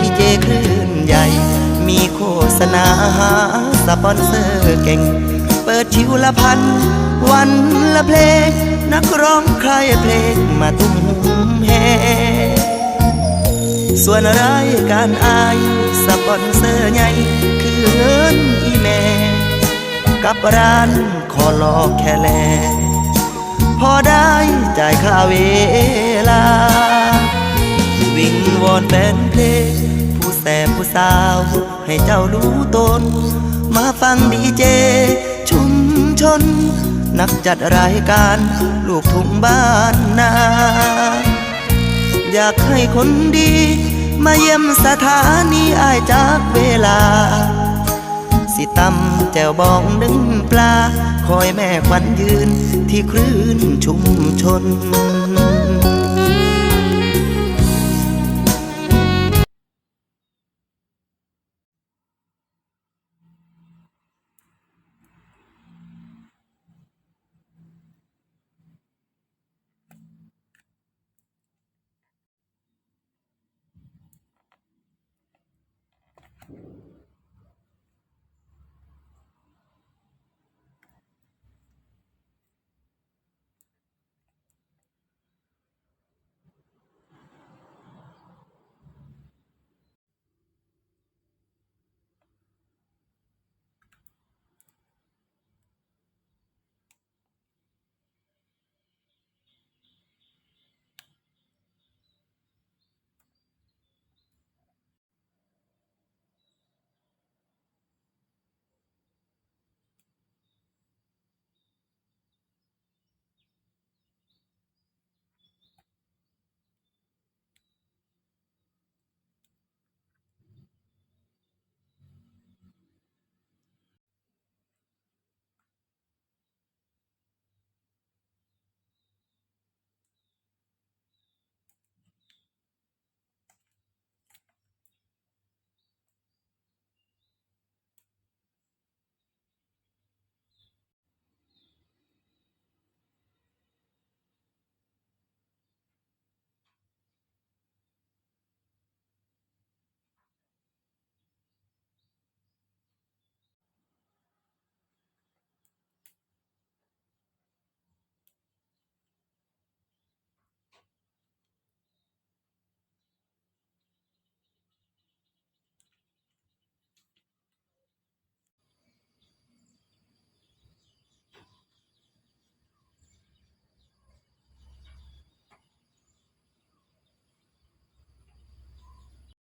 ดีเจคลื่นใหญ่ มีโฆษณาหาสปอนเซอร์เก่ง เปิดชิวละพัน วันละเพลง นักร้องใครเพลงมาตุ้มแฮส่วนรายการอายสปอนเซอร์ใหญ่ คือเงินอีแม่กับร้านขอรอแค่แล พอได้จ่ายค่าเวลา วอนแฟนเพลง ผู้แสบผู้สาว ให้เจ้ารู้ตน มาฟังดีเจ ชุมชน นักจัดรายการ ลูกทุ่งบ้านนา อยากให้คนดี มาเยี่ยมสถานีอายจากเวลา สิตำแจวบองนึ่งปลา คอยแม่ควันยืนที่คลื่นชุมชน